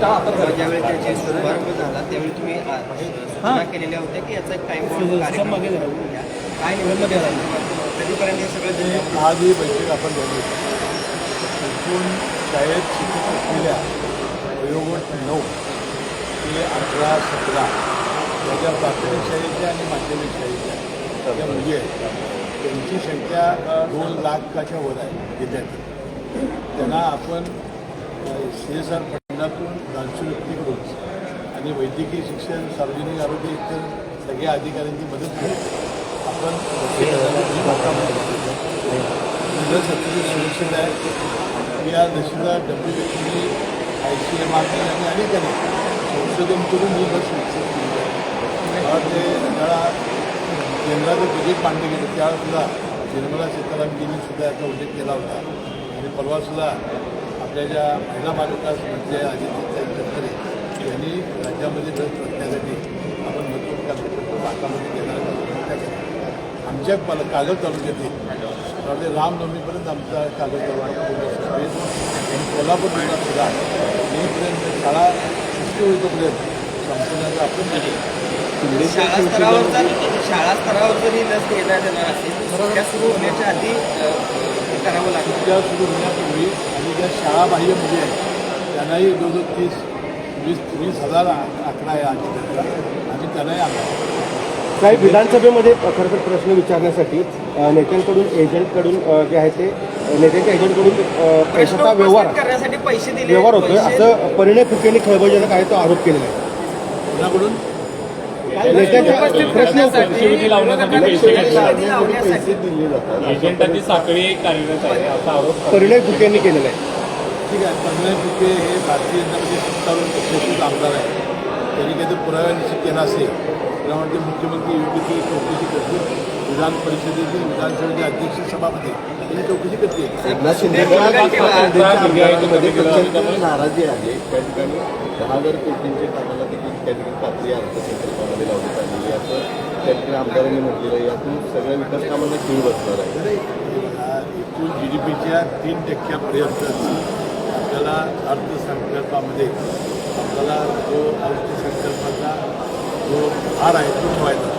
ज्यावेळी त्याची शुभारंभ झाला त्यावेळी तुम्ही सूचना केलेल्या होत्या की याचा एक टाइम. काय कधीपर्यंत हे सगळं जिल्ह्यात आज ही बैठक आपण झाली. एकूण शाळेत शिकत असलेल्या वयोगट नऊ ते अठरा सतरा या ज्या प्राथमिक शाळेच्या आणि माध्यमिक शाळेच्या. ज्या मुली आहेत त्यांची संख्या दोन लाखाच्या वर आहे विद्यार्थी. त्यांना आपण सी एस आर फंडातून दानशुल्की करून आणि वैद्यकीय शिक्षण सार्वजनिक आरोग्य इतर सगळ्या अधिकाऱ्यांची मदत घेऊन आपण लस सुरक्षित आहे. या लसीला W H I C M R आणि अनेकांनी संशोधन करून ही लस विकसित केली आहे. मला ते त्याला केंद्राचं बजेट पांडे गेले त्यावेळेसुद्धा निर्मला सीतारामजींनी सुद्धा याचा उल्लेख केला होता. आणि परवासुद्धा आपल्या ज्या महिला बालविकास मंत्री आहे अजित तटकरे यांनी राज्यामध्ये लस रचण्यासाठी आपण महत्त्वपूर्ण भारतामध्ये देणार आमच्या पाल कागद तालुक्यातील त्यामुळे रामनवमीपर्यंत आमचा कागद तालुका आणि कोल्हापूर जिल्ह्यात सुद्धा मेपर्यंत शाळा सुट्टी होईपर्यंत संपूर्ण आपण शाळा स्तरावर जर शाळा स्तरावर जर लस घेण्यात येणार असेल तर त्या सुरू होण्याच्या आधी करावं लागेल सुट्ट्या सुरू होण्यापूर्वी ज्या शाळाबाह्य मुली आहेत. त्यांनाही जवळजवळ तीस वीस वीस हजार आकडा आहे आम्ही त्यांनाही आणला साहेब विधानसभेमध्ये खरं तर प्रश्न विचारण्यासाठी नेत्यांकडून एजंटकडून जे आहे ते नेत्यांच्या एजंटकडून पैशाचा व्यवहार करण्यासाठी पैसे दिले व्यवहार होतोय. असं परिणय फुकेंनी खळबळजनक आहे तो आरोप केलेला आहे. कोणाकडून? एजंटाची साखळी कार्यरत आहे असा आरोप परिणय फुकेंनी केलेला आहे. ठीक आहे पंधरा फुके हे भारतीय जनता सत्तावन्न पक्षाचे आमदार आहे त्यांनी काहीतरी पुराव्यानिश्चित केला असेल मला वाटते मुख्यमंत्री योग्य ती चौकशी करतील. विधान परिषदेतील विधानसभेचे अध्यक्ष सभापती त्यांनी चौकशी करतील नाराजी आहे. त्या ठिकाणी दहा हजार कोटींच्या कामाला देखील त्या ठिकाणी पात्री अर्थसंकल्पामध्ये लावण्यात आलेली असं त्या ठिकाणी आमदारांनी म्हटलेलं आहे. यातून सगळ्या विकास कामांना खीळ बसणार आहे. एकूण जी डी पीच्या तीन टक्क्यापर्यंत आपल्याला अर्थसंकल्पामध्ये आपल्याला जो अर्थसंकल्पाचा जो भार आहे तो ठेवायचा.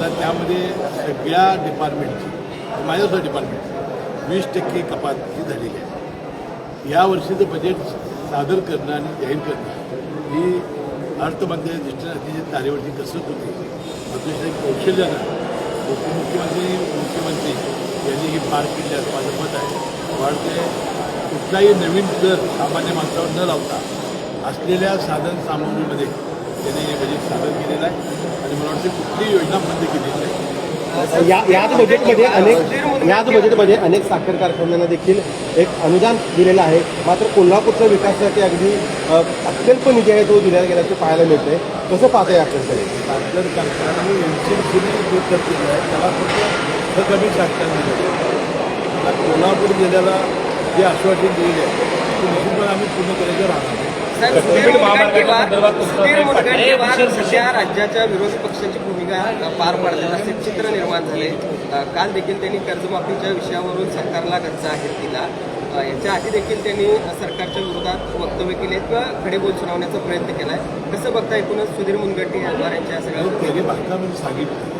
तर त्यामध्ये सगळ्या डिपार्टमेंटची माझ्यासुद्धा डिपार्टमेंट वीस टक्के कपात ही झालेली आहे. यावर्षीचं बजेट सादर करणं आणि जाहीर करणं ही अर्थमंत्र्याच्या दृष्टीने अतिशय तारेवरची कसरत होती. अतिशय कौशल्यानं उपमुख्यमंत्री मुख्यमंत्री यांनी ही पार केली असं माझं मत आहे. वाढते कुठलाही नवीन दर सामान्य माणसावर न लावता असलेल्या साधन सामग्रीमध्ये त्यांनी हे बजेट सादर केलेलं आहे. आणि मला वाटतं कुठलीही योजना बंद केलेली नाही या याच बजेटमध्ये अनेक याच बजेटमध्ये अनेक साखर कारखान्यांना देखील एक अनुदान दिलेलं आहे. मात्र कोल्हापूरच्या विकासासाठी अगदी अत्यल्प निधी आहे तो दिला गेल्याचं पाहायला मिळतंय. कसं पाहता या आपल्याकडे साखर केला आहे त्याला फक्त कमी साखर कोल्हापूर जिल्ह्याला जे आश्वासन दिलेले आहे ते आम्ही पूर्ण करायचं राहणार. सुधीर मुनगंटीवार सुधीर मुनगंटीवार सध्या राज्याच्या विरोधी पक्षाची भूमिका पार पाडतात असे चित्र निर्माण झाले काल देखील त्यांनी कर्जमाफीच्या विषयावरून सरकारला गच्चा आहे दिला याच्या आधी देखील त्यांनी सरकारच्या विरोधात वक्तव्य केले किंवा खडेबोल सुनावण्याचा प्रयत्न केला आहे कसं बघता एकूणच सुधीर मुनगंटीवार यांच्या आणि सगळ्या भाषणामध्ये सांगितलं.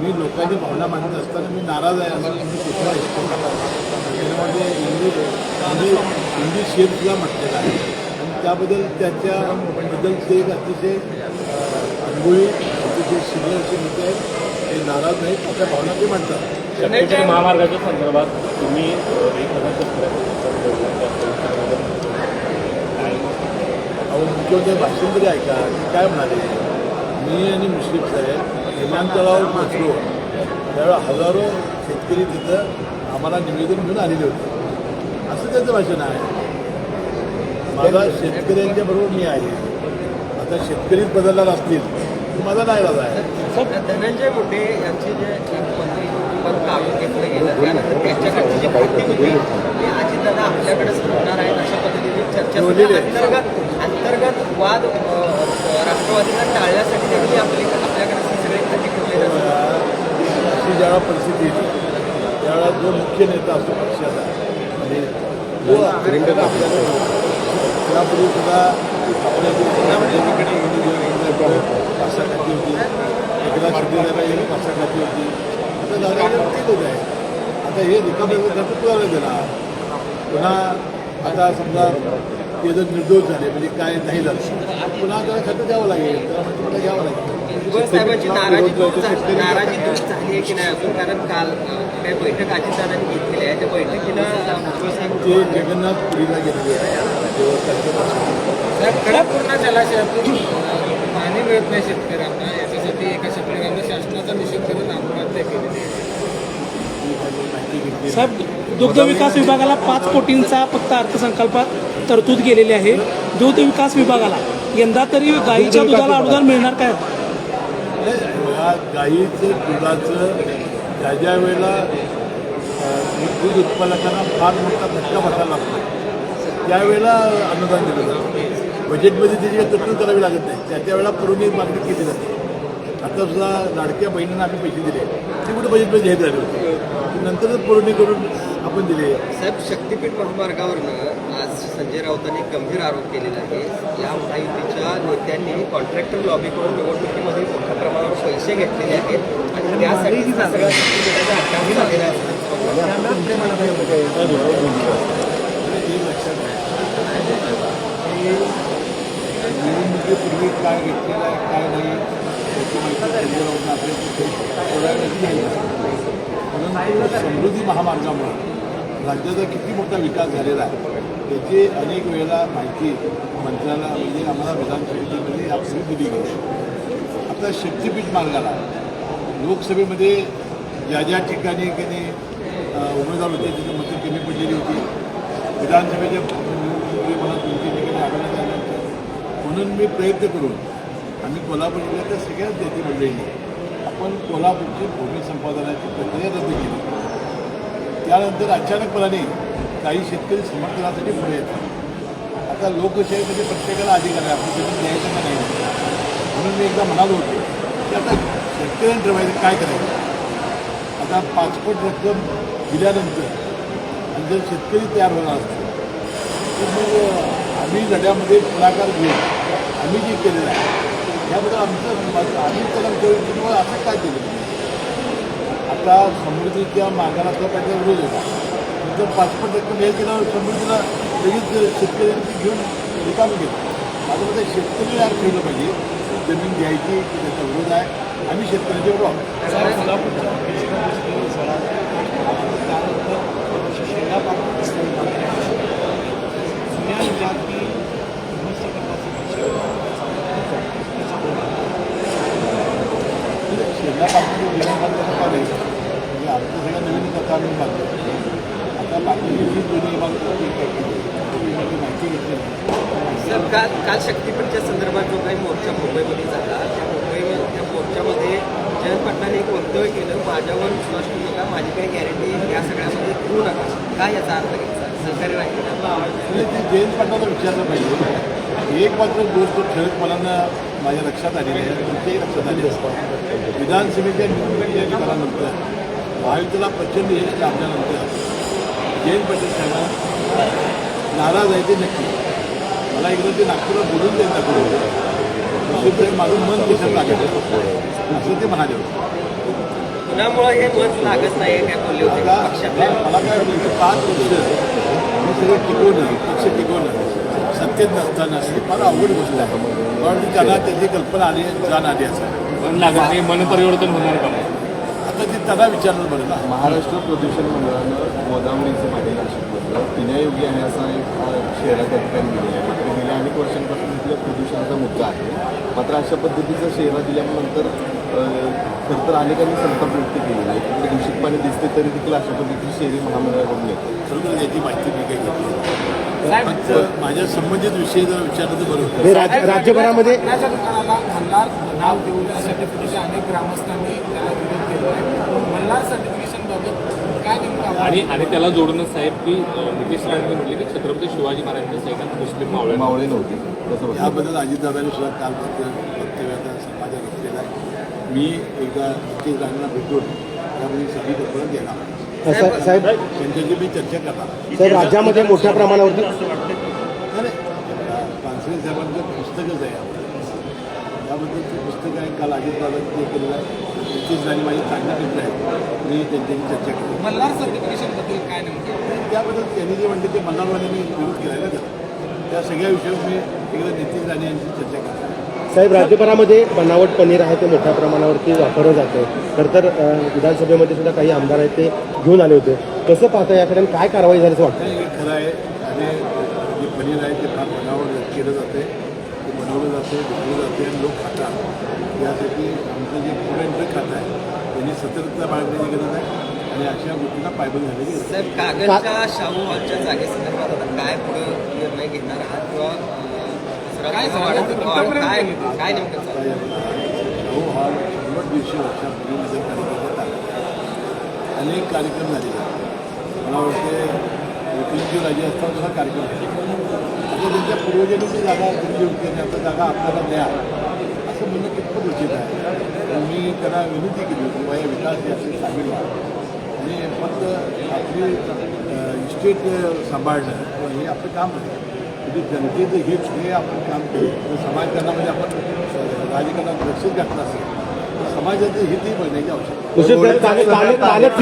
मी लोकांची भावना मानत असताना मी नाराज आहे असं मी कुठला इष्ट त्याच्यामध्ये हिंदी हिंदी हिंदी शेफला म्हटलेलं आहे. त्याबद्दल त्याच्याबद्दल ते एक अतिशय अं, अनुभवी अतिशय सिनियर असे नेते आहेत. ते नाराज नाहीत आपल्या भावना ते म्हणतात महामार्गाच्या संदर्भात तुम्ही अहो मुख्यमंत्री भाषण तरी ऐका काय म्हणाले? मी आणि मुश्रीफ साहेब विमानतळावर पोचलो त्यावेळेला हजारो शेतकरी तिथं आम्हाला निवेदन घेऊन आलेले होते. असं त्याचं भाषण आहे. माझा शेतकऱ्यांच्या बरोबर मी आहे. आता शेतकरीच बदलणार असतील तर माझा नाही राजा आहे. धनंजय मुंडे यांचे जे मंत्री घेतलं गेलं त्यानंतर त्यांच्याकडची जी माहिती होती ती अजितदादा आपल्याकडेच ठेवणार आहेत अशा पद्धतीने चर्चा सुरू आहे. अंतर्गत अंतर्गत वाद राष्ट्रवादीला टाळण्यासाठी त्यांनी आपली आपल्याकडे सगळे खाती ठेवलेले असतात अशी ज्यावेळा परिस्थिती येते त्यावेळेला जो मुख्य नेता असतो पक्षाचा आणि तो आपल्याकडे आपल्याकडे सुद्धा आपल्या पाच सहा खाती होती एकदा शिंदेला एक पाच सहा खाती होती. आता झालं तीच होत आहे आता हे रिकामे जातं तुला गेला पुन्हा आता समजा ते जर निर्दोष झाले म्हणजे काय नाही झालं. पुन्हा खातं द्यावं लागेल मला घ्यावं लागेल? भुजबळ साहेबांची नाराजी दूर झाली. नाराजी दूर झाली आहे की नाही अजून? कारण काल काही बैठक अजितदादांनी घेतलेली आहे त्या साहेब ते जगन्नाथ पुरीला गेलेले आहे त्यांच्यापासून खडकपूर्णा जलाशयातून पाणी मिळत नाही शेतकऱ्यांना याच्यासाठी एका शेतकऱ्यांना शासनाचा निषेध करून आत्महत्या केलेली आहे साहेब दुग्ध विकास विभागाला पाच कोटींचा फक्त अर्थसंकल्पात तरतूद केलेली आहे. दुग्ध विकास विभागाला यंदा तरी गाईच्या दुधाला अनुदान मिळणार काय? ह्या गाईचं दुधाचं ज्या ज्या वेळेला दूध उत्पादकांना फार मोठा धक्का बसायला लागतो त्यावेळेला अनुदान दिलं जातं. बजेटमध्ये त्याची काही तरतूद करावी लागत नाही त्या त्यावेळेला पुरवणी मागणी केली जाते. आता सुद्धा लाडक्या बहिणींना आम्ही पैसे दिले ते कुठे बजेटमध्ये घेत राहिले होते नंतरच पुरवणी करून आपण दिले. साहेब शक्तीपीठ महामार्गावरनं आज संजय राऊतांनी गंभीर आरोप केलेला आहे. या महायुतीच्या नेत्यांनी कॉन्ट्रॅक्टर लॉबी करून निवडणुकीमध्ये मोठ्या प्रमाणावर पैसे घेतलेले आहेत आणि त्यासाठी शक्तीपीठाचा झालेला आहे. निवडणुकीपूर्वी काय घेतलेलं आहे काय नाही आपल्या समृद्धी महामार्गामुळे राज्याचा किती मोठा विकास झालेला आहे त्याची अनेक वेळेला माहिती मंत्र्याला म्हणजे आम्हाला विधानसभेमध्ये यापूर्वी दिली गेली. आता शक्तीपीठ मार्गाला लोकसभेमध्ये ज्या ज्या ठिकाणी कधी उमेदवार होते तिथे मतं कमी पडलेली होती. विधानसभेच्या मला तुमच्या ठिकाणी आढळण्यात आलं म्हणून मी प्रयत्न करून आम्ही कोल्हापूर जिल्ह्यातल्या सगळ्याच नेते मंडळींनी आपण कोल्हापूरची भूमी संपादनाची प्रक्रिया रद्द केली. त्यानंतर अचानकपणाने काही शेतकरी समर्थनासाठी पुढे येतात. आता लोकशाहीमध्ये प्रत्येकाला अधिकार आहे आपण जमीन द्यायचं का नाही. म्हणून मी एकदा म्हणालो होतो की आता शेतकऱ्यांनी ठरवायचं काय करायचं? आता पाचपट रक्कम दिल्यानंतर आणि जर शेतकरी तयार होणार असतो तर मग आम्ही लढ्यामध्ये पुढाकार घेऊन आम्ही जे केलेलं आहे याबद्दल आमचं आम्ही कलम विचारून की असं काय केलं आता समृद्धीच्या मागाला तर त्याचा विरोध होता नंतर पाच रक्कम हे केल्यावर समृद्धीला लगेच शेतकऱ्यांची घेऊन रिकामी केलं. माझं मते शेतकरी यार ठेवलं पाहिजे. जमीन घ्यायची की त्याचा विरोध आहे. आम्ही शेतकऱ्यांच्या बरोबर पाहिजे म्हणजे आमचं सगळं नवीन कथा आम्ही बांधतो आता बाकीची जी जुनी इमारत माहिती घेतली सर काल काल शक्तीपीठच्या संदर्भात जो काही मोर्चा मुंबईमध्ये झाला त्या मुंबई त्या मोर्चामध्ये जयंत पाटलांनी एक वक्तव्य केलं माझ्यावर विश्वास ठेवू नका माझी काही गॅरंटी या सगळ्यामध्ये ठेवू नका. काय याचा अर्थ घ्यायचा? सहकारी राहील म्हणजे ते जयंत पाटलाला विचारलं पाहिजे. एक मात्र गोष्ट ठळकपणानं माझ्या लक्षात आलेली आहे. तुमच्याही लक्षात आली असतं विधानसभेच्या निवडणुकीच्या निकालानंतर महायुतीला प्रचंड यश लाभल्यानंतर जयंत पाटील साहेब नाराज आहे ते नक्की. मला एकदा ते नागपूरला बोलून देत दुसरीकडे माझं मन कशात लागत असं ते म्हणाले होते. हे काय मला काय की पाच वर्ष हे सगळं टिकवणं पक्ष टिकवणं सत्तेत नसताना फार अवघड गोष्ट आहे. वाटतं त्यांना त्याची कल्पना आली जाण आली असं पण लागत नाही मन परिवर्तन होणार का? आता ते त्यांना विचारलं बरं ना महाराष्ट्र प्रदूषण मंडळानं गोदावरीचं पाणी नाशिकमधलं पिण्यायोग्य आहे असा एक अ, शेरा त्या ठिकाणी दिलेला आहे. मात्र गेल्या अनेक वर्षांपासून इथल्या प्रदूषणाचा मुद्दा आहे. मात्र अशा पद्धतीचा शेरा दिल्यानंतर खरं तर अनेकांनी संताप व्यक्त केलेला आहे. तिकडे दूषित पाणी दिसते तरी देखील अशा पद्धतीची शेरी महामंडळाकडून येते. खरोखर याची माहिती मी काही घेतली माझ्या संबंधित विषय जर विचारलं तर बरोबर राज्य- राज्यभरामध्ये मल्हार नाव देऊन सर्टिफिकेशन अनेक ग्रामस्थांनी त्याला विरोध केला आहे. मल्हार सर्टिफिकेशन बाबत काय नेमकं आणि आणि त्याला जोडूनच साहेब की नितीश राणे म्हटले की छत्रपती शिवाजी महाराजांच्या सैन्यात मुस्लिम मावळे मावळे नव्हती. याबद्दल अजितदादांनी सुद्धा काल वक्तव्य वक्तव्याचा समाजात घेतलेला आहे. मी एकदा नितीश राणेंना भेटून त्यामध्ये सगळी कल्पना देणार साहेब त्यांच्याशी मी चर्चा करणार साहेब राज्यामध्ये मोठ्या प्रमाणावरती नाही पानसरे साहेबांचं पुस्तकच आहे. त्याबद्दलचं पुस्तक आहे काल अजितदादांनी ते केलेलं आहे नितीश राणे माझे चांगले मित्र आहेत मी त्यांच्याशी चर्चा केली मल्हार सर्टिफिकेशनबद्दल काय नेमकं? त्याबद्दल त्यांनी जे म्हणले ते मल्हारवाल्यांनी विरोध केला आहे ना त्या सगळ्या विषयावर मी एकदा नितीश राणे यांची चर्चा करणार साहेब राज्यभरामध्ये बनावट पनीर आहे ते मोठ्या प्रमाणावरती वापरलं जातं तर तर विधानसभेमध्ये सुद्धा काही आमदार आहेत ते घेऊन आले होते. कसं पाहता याकडे काय कारवाई झाली असं वाटतं हे खरं आहे. आणि जे पनीर आहे ते फार बनावट केलं जाते ते बनवलं जाते विकलं जाते आणि लोक खातात. यासाठी आमचं जे फूड अँड ड्रग खातं आहे त्यांनी सतर्कता बाळगण्याची गरज आहे आणि अशा गोष्टींना पायबंद आहे साहेब कागदच्या शाहू हॉलच्या जागेसंदर्भात आता काय पुढे निर्णय घेणार आहात किंवा काय झालं? नेमकं शंभर दीडशे वर्षापूर्वी पालिकेच्या ताब्यात अनेक कार्यक्रम झालेले आहेत. मला वाटते वकीलजी राजे असताना सुद्धा कार्यक्रम झाले. आता त्यांच्या पूर्वजांची जागा दिली होती आणि आता जागा आपल्याला द्या. असं म्हणणं कितपत उचित आहे. तर मी त्यांना विनंती केली होती बाया विकास याचे सामील व्हा. आणि फक्त आपली इस्टेट सांभाळणं हे आपलं काम आहे. म्हणजे जनतेचं हित हे आपण काम करू. तर समाजकारणामध्ये आपण अ, राजकारणात लक्ष घातलं असेल समाजाचं हितही बघण्याची आवश्यकता काल- काल- कालच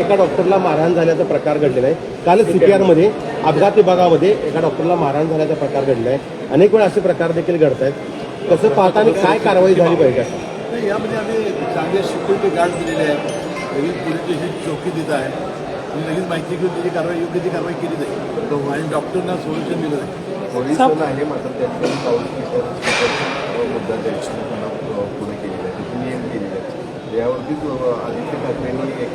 एका डॉक्टरला मारहाण झाल्याचा प्रकार घडलेला आहे. कालच सीपीआरमध्ये. अपघात विभागामध्ये एका डॉक्टरला मारहाण झाल्याचा प्रकार घडला आहे अनेक वेळा असे प्रकार देखील घडत आहेत कसं पाहता आणि काय कारवाई झाली पाहिजे? यामध्ये आम्ही चांगले सिक्युरिटी गार्ड दिलेले आहेत. पोलीस स्टेशन चौकी देत आहे. आणि लगेच माहिती घेऊन त्याची कारवाई योग्य ती कारवाई केली जाईल. आणि डॉक्टरना सोल्युशन दिलं जाईल. पोलीस आहे मात्र मुद्दा पुढे केलेला आहे. त्याची नियम केलेले आहे यावरतीच आदित्य ठाकरेंनी एक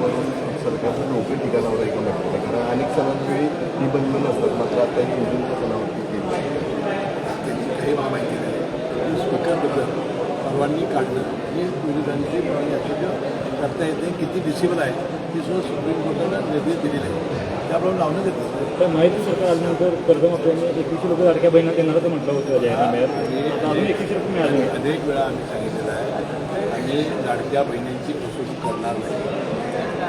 वरून सरकारचं नोकरी ठिकाणावर ऐकून टाकलं कारण अनेक सणांवेळी ही बंधनं नसतात. मात्र आता ही हिंदूंच्या सणावरती केली काही मला माहिती नाही. स्पीकरबद्दल परवानगी काढणं हे पोलिसांची परवानगी असल्याचं करता येते. किती डिसिबल आहे? ती सुद्धा सुप्रीम कोर्टानं निर्देश दिलेले आहे. त्याप्रमाणे लावण्यात येतं तर माहिती सरकार आल्यानंतर कर्जमाफ्यांनी एकवीसशे रुपये लाडक्या बहिणा देणार तर म्हटलं होतं जाहीरनाम्यात अजून एकवीसशे रुपये मिळाले. अनेक वेळा आम्ही सांगितलेलं आहे. आम्ही लाडक्या बहिणींची फसवणूक करणार नाही.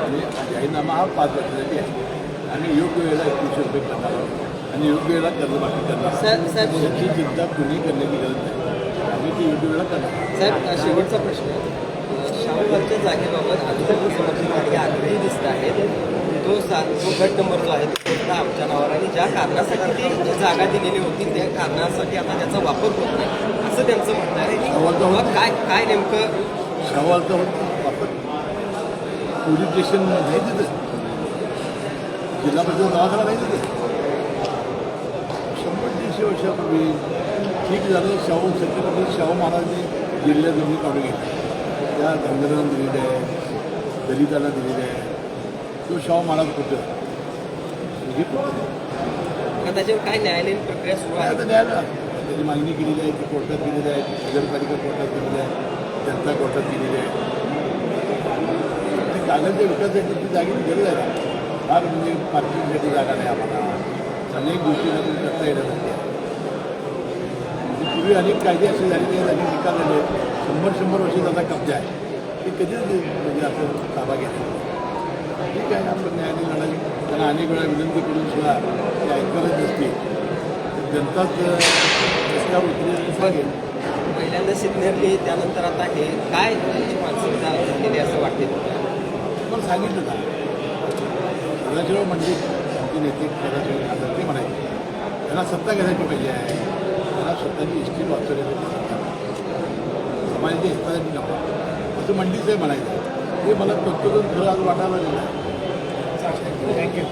आणि जाहीरनामा हा पाच वर्षासाठी आहे. आम्ही योग्य वेळेला एकवीसशे रुपये करणार आहोत. आणि योग्य वेळेला कर्जमाफी करणार आहोत. साहेब साहेब. याची चिंता कुणी करण्याची गरज नाही. आम्ही ती योग्य वेळेला करणार आहोत. साहेब शेवटचा प्रश्न शाहूबागच्या जागेबाबत आजूबाजू समर्थन आग्रही दिसत आहेत. तो सा तो गट नंबर जो आहे तो फक्त आमच्या नावावर आणि ज्या कारणासाठी ती जी जागा दिलेली होती त्या कारणासाठी आता त्याचा वापर होत नाही असं त्यांचं म्हणणं आहे. काय काय नेमकं? शाहूवालचा वापर पोलीस स्टेशन नाही तिथं. जिल्हा परिषद दवाखाना नाही तिथं. शंभर दीडशे वर्षापूर्वी ठीक झालं शाहू छत्रपती शाहू महाराजांनी दिलेल्या जमिनी काढून घेतल्या त्या धनगरांना दिलेल्या आहे दलितांना दिलेल्या आहे. तो शाहू महाराज कुठं? त्याच्यावर काय न्यायालयीन प्रक्रिया सुरू आहे? आता न्यायालय त्याची मागणी केलेली आहे ती कोर्टात केलेली आहे नगरपालिका कोर्टात केलेली आहे जनता कोर्टात केलेली आहे. ते कागदच्या विकासासाठी ती जागेची गरज आहे. फार म्हणजे पार्किंगसाठी जागा नाही आम्हाला. अनेक गोष्टी करता. म्हणजे पूर्वी अनेक कायदे असे झालेले आहेत अनेक निकाल झाले आहेत. शंभर शंभर वर्ष त्याचा कब्जा आहे. ते कधीच म्हणजे असं ताबा घेतला ठीक आहे आपण न्यायालयीन लढाई त्यांना अनेक वेळा विनंती करून सुद्धा ते ऐकतच नसते जनताच रस्त्यावर उतरेल सांगेल. पहिल्यांदा सिग्नरली त्यानंतर आता हे काय त्याची मानसिकता झालेली असं वाटते पण सांगितलं ना सदाशिव म्हणजे आमचे नेते सदाशिव खासदार ते म्हणायचे त्यांना सत्ता घेण्याची पाहिजे आहे. त्यांना स्वतःची हिस्ट्री वाचवण्यासाठी सत्ता पाहिजे. समाजाच्या हितासाठी नको असं म्हणायचं. ते मला प्रत्येक खरं आज वाटायला लागलं. थँक्यू